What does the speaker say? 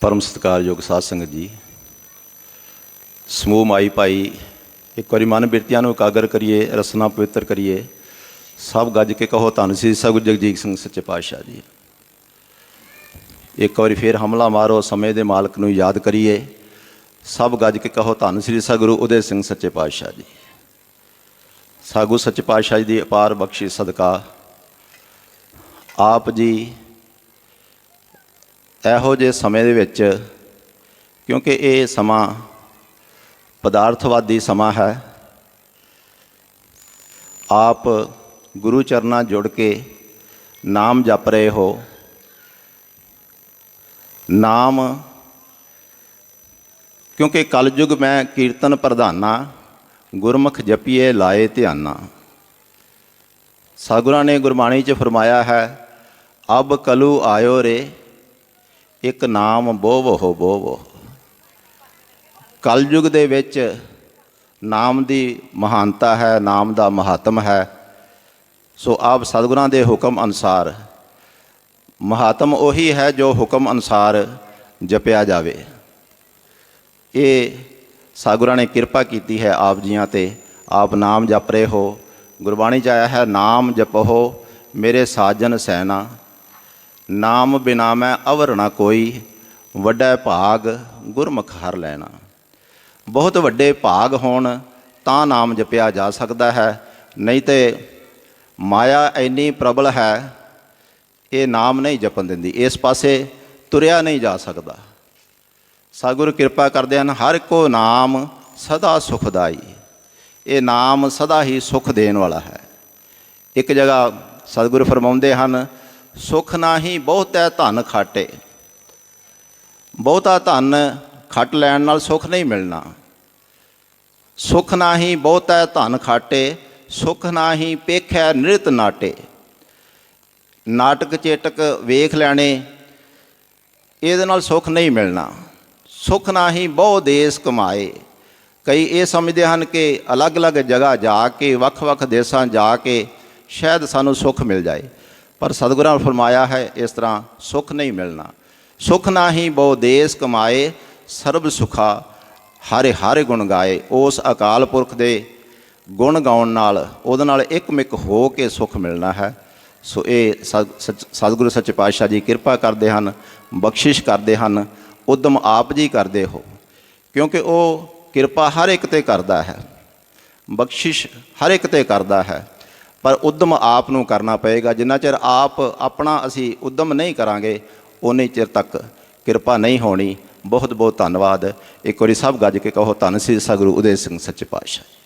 ਪਰਮ ਸਤਿਕਾਰਯੋਗ ਸਾਧ ਸੰਗਤ ਜੀ। ਸਮੂਹ ਮਾਈ ਭਾਈ, ਇੱਕ ਵਾਰੀ ਮਨ ਬਿਰਤੀਆਂ ਨੂੰ ਇਕਾਗਰ ਕਰੀਏ, ਰਸਨਾ ਪਵਿੱਤਰ ਕਰੀਏ। ਸਭ ਗੱਜ ਕੇ ਕਹੋ ਧੰਨ ਸ੍ਰੀ ਸਤਿਗੁਰੂ ਜਗਜੀਤ ਸਿੰਘ ਸੱਚੇ ਪਾਤਸ਼ਾਹ ਜੀ। ਇੱਕ ਵਾਰੀ ਫੇਰ ਹਮਲਾ ਮਾਰੋ, ਸਮੇਂ ਦੇ ਮਾਲਕ ਨੂੰ ਯਾਦ ਕਰੀਏ। ਸਭ ਗੱਜ ਕੇ ਕਹੋ ਧੰਨ ਸ੍ਰੀ ਸਤਿਗੁਰੂ ਉਦੇ ਸਿੰਘ ਸੱਚੇ ਪਾਤਸ਼ਾਹ ਜੀ। ਸਾਗੂ ਸੱਚੇ ਪਾਤਸ਼ਾਹ ਜੀ ਦੀ ਅਪਾਰ ਬਖਸ਼ਿਸ਼ ਸਦਕਾ। ਆਪ ਜੀ ਇਹੋ ਜਿਹੇ ਸਮੇਂ ਦੇ ਵਿੱਚ, ਕਿਉਂਕਿ ਇਹ ਸਮਾਂ ਪਦਾਰਥਵਾਦੀ ਸਮਾਂ ਹੈ। ਆਪ ਗੁਰੂ ਚਰਨਾਂ ਜੁੜ ਕੇ ਨਾਮ ਜਪ ਰਹੇ ਹੋ। ਨਾਮ, ਕਿਉਂਕਿ ਕਲਯੁਗ ਮੈਂ ਕੀਰਤਨ ਪ੍ਰਧਾਨਾ, ਗੁਰਮੁਖ ਜਪੀਏ ਲਾਏ ਧਿਆਨਾ। ਸਾਗੁਰਾਂ ਨੇ ਗੁਰਬਾਣੀ 'ਚ ਫਰਮਾਇਆ ਹੈ, ਅਬ ਕਲੂ ਆਇਓ ਰੇ ਇੱਕ ਨਾਮ ਬੋਵੋ ਬੋਵੋ। ਕਲਯੁਗ ਦੇ ਵਿੱਚ ਨਾਮ ਦੀ ਮਹਾਨਤਾ ਹੈ, ਨਾਮ ਦਾ ਮਹਾਤਮ ਹੈ। ਸੋ ਆਪ ਸਤਿਗੁਰਾਂ ਦੇ ਹੁਕਮ ਅਨੁਸਾਰ, ਮਹਾਤਮ ਉਹੀ ਹੈ ਜੋ ਹੁਕਮ ਅਨੁਸਾਰ ਜਪਿਆ ਜਾਵੇ। ਇਹ ਸਤਿਗੁਰਾਂ ਨੇ ਕਿਰਪਾ ਕੀਤੀ ਹੈ ਆਪ ਜੀਆਂ ਤੇ। ਆਪ ਨਾਮ ਜਪ ਰਹੇ ਹੋ। ਗੁਰਬਾਣੀ ਚ ਆਇਆ ਹੈ, ਨਾਮ ਜਪੋ ਮੇਰੇ ਸਾਜਨ ਸੈਨਾ। ਨਾਮ ਬਿਨਾ ਮੈਂ ਅਵਰ ਨਾ ਕੋਈ, ਵੱਡਾ ਭਾਗ ਗੁਰਮੁਖ ਹਰ ਲੈਣਾ। ਬਹੁਤ ਵੱਡੇ ਭਾਗ ਹੋਣ, ਤਾਂ ਨਾਮ ਜਪਿਆ ਜਾ ਸਕਦਾ ਹੈ। ਨਹੀਂ ਤੇ ਮਾਇਆ ਇੰਨੀ ਪ੍ਰਬਲ ਹੈ, ਇਹ ਨਾਮ ਨਹੀਂ ਜਪਣ ਦਿੰਦੀ। ਇਸ ਪਾਸੇ ਤੁਰਿਆ ਨਹੀਂ ਜਾ ਸਕਦਾ। ਸਾਗੁਰ ਕਿਰਪਾ ਕਰਦੇ ਹਨ, ਹਰ ਕੋ ਨਾਮ ਸਦਾ ਸੁਖਦਾਈ। ਇਹ ਨਾਮ ਸਦਾ ਹੀ ਸੁਖ ਦੇਣ ਵਾਲਾ ਹੈ। ਇੱਕ ਜਗ੍ਹਾ ਸਤਿਗੁਰ ਫਰਮਾਉਂਦੇ ਹਨ ਸੁਖ ਨਾਹੀ ਬਹੁਤੈ ਧਨ ਖਾਟੇ। ਬਹੁਤਾ ਧਨ ਖੱਟ ਲੈਣ ਨਾਲ ਸੁਖ ਨਹੀਂ ਮਿਲਣਾ। ਸੁਖ ਨਾਹੀ ਬਹੁਤੈ ਧਨ ਖਾਟੇ, ਸੁਖ ਨਾਹੀ ਪੇਖੈ ਨਿਰਤ ਨਾਟੇ। ਨਾਟਕ ਚੇਟਕ ਵੇਖ ਲੈਣੇ, ਇਹਦੇ ਨਾਲ ਸੁਖ ਨਹੀਂ ਮਿਲਣਾ। ਸੁਖ ਨਾਹੀ ਬਹੁ ਦੇਸ ਕਮਾਏ। ਕਈ ਇਹ ਸਮਝਦੇ ਹਨ ਕਿ ਅਲੱਗ-ਅਲੱਗ ਜਗ੍ਹਾ ਜਾ ਕੇ, ਵੱਖ-ਵੱਖ ਦੇਸ਼ਾਂ ਜਾ ਕੇ ਸ਼ਾਇਦ ਸਾਨੂੰ ਸੁਖ ਮਿਲ ਜਾਏ। ਪਰ ਸਤਿਗੁਰਾਂ ਨੇ ਫਰਮਾਇਆ ਹੈ, ਇਸ ਤਰ੍ਹਾਂ ਸੁਖ ਨਹੀਂ ਮਿਲਣਾ। ਸੁਖ ਨਾਹੀ ਬਹੁ ਦੇਸ ਕਮਾਏ, ਸਰਬ ਸੁਖਾ ਹਰੇ ਹਰੇ ਗੁਣ ਗਾਏ। ਉਸ ਅਕਾਲ ਪੁਰਖ ਦੇ ਗੁਣ ਗਾਉਣ ਨਾਲ ਉਹਦੇ ਨਾਲ ਇੱਕ ਇੱਕਮਿਕ ਹੋ ਕੇ ਸੁਖ ਮਿਲਣਾ ਹੈ। ਸੋ ਇਹ ਸੱਚ- ਸਤਿਗੁਰੂ ਸੱਚੇ ਪਾਤਸ਼ਾਹ ਜੀ ਕਿਰਪਾ ਕਰਦੇ ਹਨ, ਬਖਸ਼ਿਸ਼ ਕਰਦੇ ਹਨ, ਉਦਮ ਆਪ ਜੀ ਕਰਦੇ ਹੋ। ਕਿਉਂਕਿ ਉਹ ਕਿਰਪਾ ਹਰ ਇੱਕ ਤੇ ਕਰਦਾ ਹੈ, ਬਖਸ਼ਿਸ਼ ਹਰ ਇੱਕ ਤੇ ਕਰਦਾ ਹੈ। ਪਰ ਉਦਮ ਆਪ ਨੂੰ ਕਰਨਾ ਪਏਗਾ। ਜਿੰਨਾ ਚਿਰ ਆਪ ਆਪਣਾ ਅਸੀਂ ਉਦਮ ਨਹੀਂ ਕਰਾਂਗੇ ਉਨੇ ਚਿਰ ਤੱਕ ਕਿਰਪਾ ਨਹੀਂ ਹੋਣੀ। ਬਹੁਤ ਬਹੁਤ ਧੰਨਵਾਦ। ਇੱਕ ਵਾਰੀ ਸਭ ਗੱਜ ਕੇ ਕਹੋ, ਧੰਨ ਸ੍ਰੀ ਸਤਿਗੁਰੂ ਉਦੇ ਸਿੰਘ ਸੱਚੇ ਪਾਤਸ਼ਾਹ